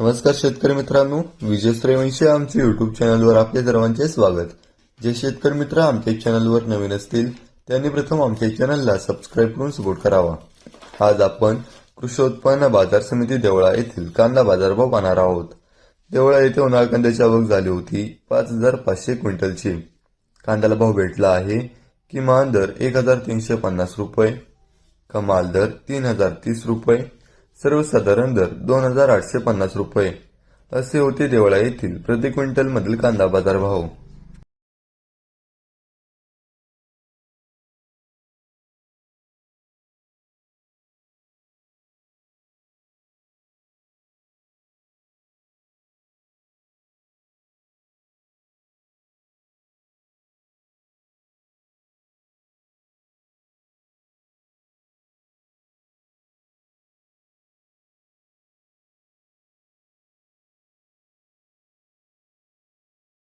नमस्कार शेतकरी मित्रांनो विजय श्रेवंशी आमच्या युट्यूब चॅनलवर आपल्या सर्वांचे स्वागत. जे शेतकरी मित्र आमच्या चॅनलवर नवीन असतील त्यांनी प्रथम आमच्या चॅनलला सबस्क्राईब करून सपोर्ट करावा. आज आपण कृषी उत्पन्न बाजार समिती देवळा येथील कांदा बाजारभाव पाहणार आहोत. देवळा येथे उन्हाळ कांद्याची आवक झाली होती पाच हजार पाचशे क्विंटलची. कांद्याला भाव भेटला आहे किमान दर एक हजार तीनशे पन्नास रुपये कमाल दर तीन हजार तीस रुपये. सर्वसाधारण दर दोन हजार आठशे पन्नास रुपये. असे होते देवळा येथील प्रति क्विंटल मधील कांदा बाजार भाव.